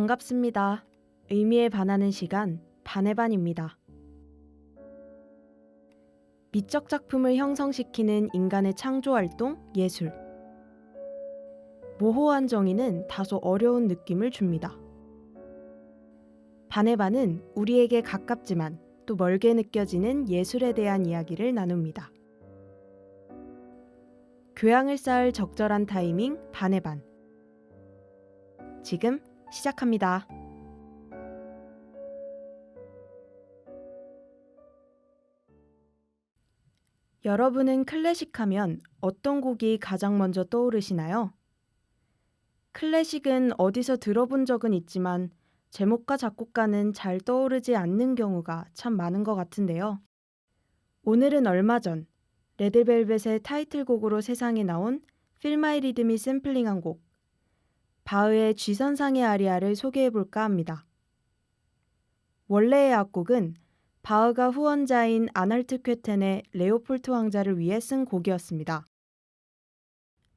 반갑습니다. 의미에 반하는 시간 반의 반입니다. 미적 작품을 형성시키는 인간의 창조 활동 예술. 모호한 정의는 다소 어려운 느낌을 줍니다. 반의 반은 우리에게 가깝지만 또 멀게 느껴지는 예술에 대한 이야기를 나눕니다. 교양을 쌓을 적절한 타이밍 반의 반. 지금 시작합니다. 여러분은 클래식 하면 어떤 곡이 가장 먼저 떠오르시나요? 클래식은 어디서 들어본 적은 있지만 제목과 작곡가는 잘 떠오르지 않는 경우가 참 많은 것 같은데요. 오늘은 얼마 전 레드벨벳의 타이틀곡으로 세상에 나온 필마이 리듬이 샘플링한 곡 바흐의 쥐선상의 아리아를 소개해 볼까 합니다. 원래의 악곡은 바흐가 후원자인 아날트 쾌텐의 레오폴트 왕자를 위해 쓴 곡이었습니다.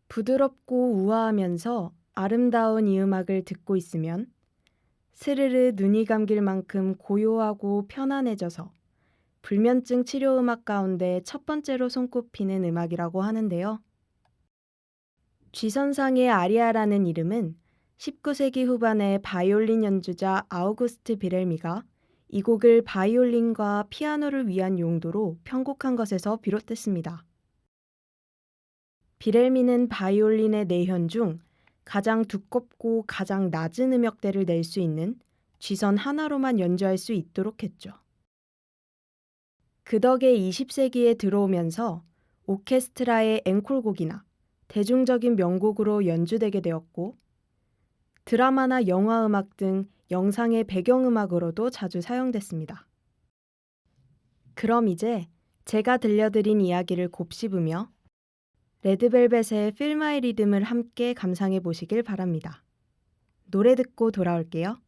부드럽고 우아하면서 아름다운 이 음악을 듣고 있으면 스르르 눈이 감길 만큼 고요하고 편안해져서 불면증 치료 음악 가운데 첫 번째로 손꼽히는 음악이라고 하는데요. 쥐선상의 아리아라는 이름은 19세기 후반에 바이올린 연주자 아우구스트 비렐미가 이 곡을 바이올린과 피아노를 위한 용도로 편곡한 것에서 비롯됐습니다. 비렐미는 바이올린의 내현 중 가장 두껍고 가장 낮은 음역대를 낼 수 있는 쥐선 하나로만 연주할 수 있도록 했죠. 그 덕에 20세기에 들어오면서 오케스트라의 앵콜곡이나 대중적인 명곡으로 연주되게 되었고 드라마나 영화 음악 등 영상의 배경음악으로도 자주 사용됐습니다. 그럼 이제 제가 들려드린 이야기를 곱씹으며 레드벨벳의 필마이 리듬을 함께 감상해 보시길 바랍니다. 노래 듣고 돌아올게요.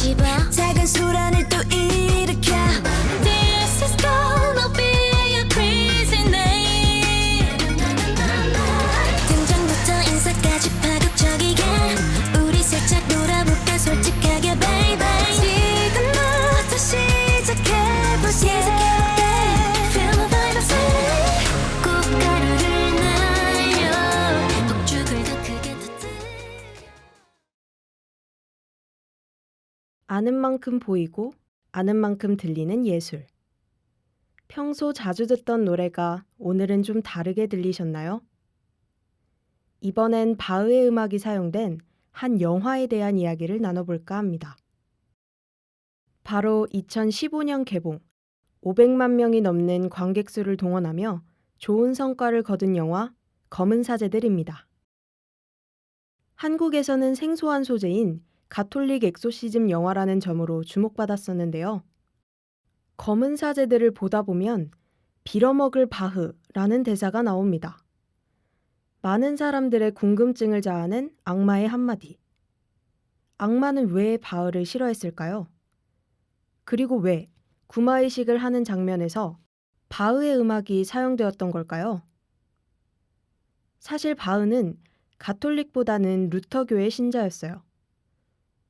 뒤집어. 작은 소란을 아는 만큼 보이고 아는 만큼 들리는 예술. 평소 자주 듣던 노래가 오늘은 좀 다르게 들리셨나요? 이번엔 바흐의 음악이 사용된 한 영화에 대한 이야기를 나눠볼까 합니다. 바로 2015년 개봉, 500만 명이 넘는 관객 수를 동원하며 좋은 성과를 거둔 영화 검은 사제들입니다. 한국에서는 생소한 소재인 가톨릭 엑소시즘 영화라는 점으로 주목받았었는데요. 검은 사제들을 보다 보면 빌어먹을 바흐라는 대사가 나옵니다. 많은 사람들의 궁금증을 자아낸 악마의 한마디. 악마는 왜 바흐를 싫어했을까요? 그리고 왜 구마의식을 하는 장면에서 바흐의 음악이 사용되었던 걸까요? 사실 바흐는 가톨릭보다는 루터교의 신자였어요.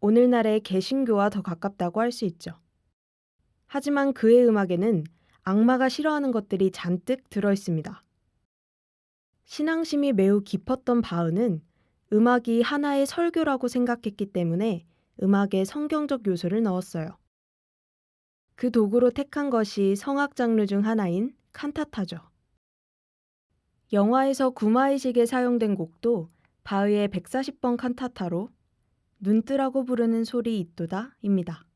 오늘날의 개신교와 더 가깝다고 할 수 있죠. 하지만 그의 음악에는 악마가 싫어하는 것들이 잔뜩 들어 있습니다. 신앙심이 매우 깊었던 바흐는 음악이 하나의 설교라고 생각했기 때문에 음악에 성경적 요소를 넣었어요. 그 도구로 택한 것이 성악 장르 중 하나인 칸타타죠. 영화에서 구마의식에 사용된 곡도 바흐의 140번 칸타타로 눈뜨라고 부르는 소리 있도다입니다.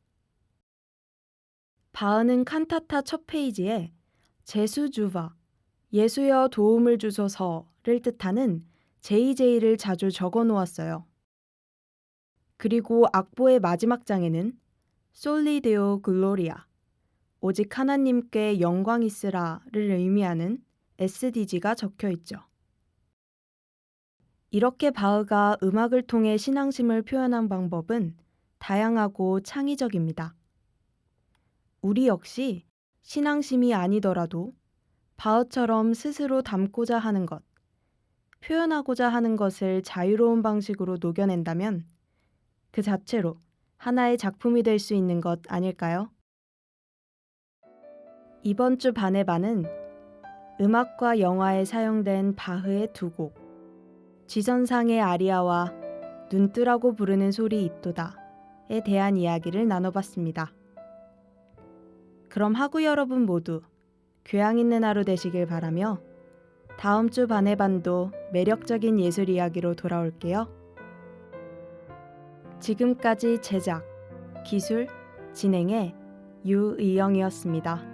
바흐는 칸타타 첫 페이지에 제수 주바, 예수여 도움을 주소서를 뜻하는 JJ를 자주 적어 놓았어요. 그리고 악보의 마지막 장에는 솔리데오 글로리아 오직 하나님께 영광 있으라를 의미하는 SDG가 적혀 있죠. 이렇게 바흐가 음악을 통해 신앙심을 표현한 방법은 다양하고 창의적입니다. 우리 역시 신앙심이 아니더라도 바흐처럼 스스로 담고자 하는 것, 표현하고자 하는 것을 자유로운 방식으로 녹여낸다면 그 자체로 하나의 작품이 될 수 있는 것 아닐까요? 이번 주 반의 반은 음악과 영화에 사용된 바흐의 두 곡, 지선상의 아리아와 눈뜨라고 부르는 소리 있도다에 대한 이야기를 나눠봤습니다. 그럼 하구 여러분 모두 교양 있는 하루 되시길 바라며 다음 주 반의 반도 매력적인 예술 이야기로 돌아올게요. 지금까지 제작, 기술, 진행의 유의영이었습니다.